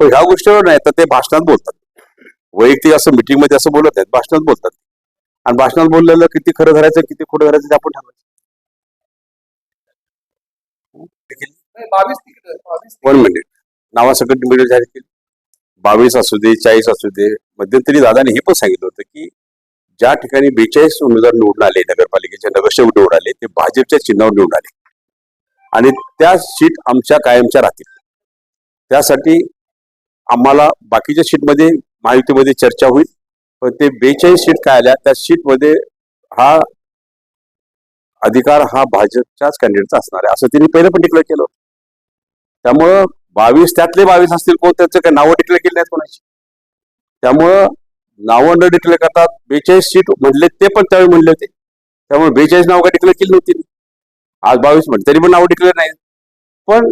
पण ह्या गोष्टीवर नाही तर ते भाषणात बोलतात. वैयक्तिक असं मीटिंगमध्ये असं बोलत नाहीत भाषणात बोलतात. आणि भाषणात बोललेलं किती खरं धरायचं किती खोटं धरायचं ते आपण ठरवायचं. वन मिनिट नावासकट मिळेल जाहीर केली. बावीस असू दे चाळीस असू दे. मध्यंतरी दादाने हे पण सांगितलं होतं की ज्या ठिकाणी बेचाळीस उमेदवार निवडून आले नगरपालिकेचे नगरसेवक निवडून आले ते भाजपच्या चिन्हावर निवडून आले. आणि त्या सीट आमच्या कायमच्या राहतील. त्यासाठी आम्हाला बाकीच्या सीटमध्ये माहितीमध्ये चर्चा होईल. पण ते बेचाळीस सीट काय आल्या त्या सीटमध्ये हा अधिकार हा भाजपच्याच कॅन्डिडेटचा असणार आहे. असं त्यांनी पहिलं पण डिक्लेअर केलं त्यामुळं बावीस त्यातले बावीस असतील कोण त्याचं काही नावं डिक्लेअर केली नाहीत कोणाची? त्यामुळं नावं न डिक्लेअर करतात बेचाळीस सीट म्हणले ते पण त्यावेळी म्हणले होते. त्यामुळे बेचाळीस नाव काय डिक्लेअर केली नव्हती. आज बावीस म्हटलं तरी पण नावं डिक्लेअर नाही पण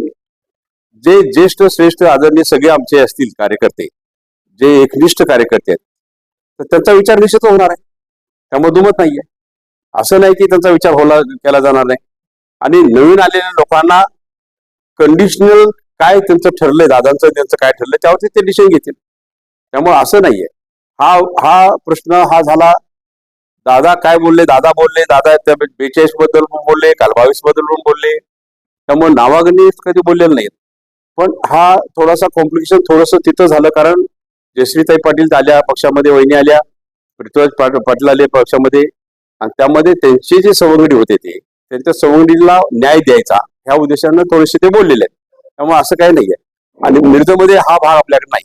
जे ज्येष्ठ श्रेष्ठ आदरणीय सगळे आमचे असतील कार्यकर्ते जे एकनिष्ठ कार्यकर्ते आहेत तर त्यांचा विचार निश्चित होणार आहे. त्यामुळे दुमत नाहीये. असं नाही की त्यांचा विचार होला केला जाणार नाही. आणि नवीन आलेल्या लोकांना कंडिशनल काय त्यांचं ठरलंय दादांचं त्यांचं काय ठरलंय त्यावरती ते डिसिजन घेतील. त्यामुळे असं नाहीये. हा हा प्रश्न हा झाला दादा काय बोलले दादा बोलले दादा त्या बेचाळीसबद्दल पण बोलले काल बावीसबद्दल पण बोलले. त्यामुळे नावागणी कधी बोललेलं नाहीत पण हा थोडासा कॉम्प्लिकेशन थोडस तिथं झालं कारण जयश्रीताई पाटील आल्या पक्षामध्ये वहिनी आल्या पृथ्वीराज पाट- पाटील आले पक्षामध्ये. आणि त्यामध्ये त्यांचे जे सवंगडी होते ते त्यांच्या सवंगडीला न्याय द्यायचा ह्या उद्देशानं थोडेसे ते बोललेले आहेत. त्यामुळे असं काही नाहीये. आणि मिरजमध्ये हा भाग आपल्याकडे नाही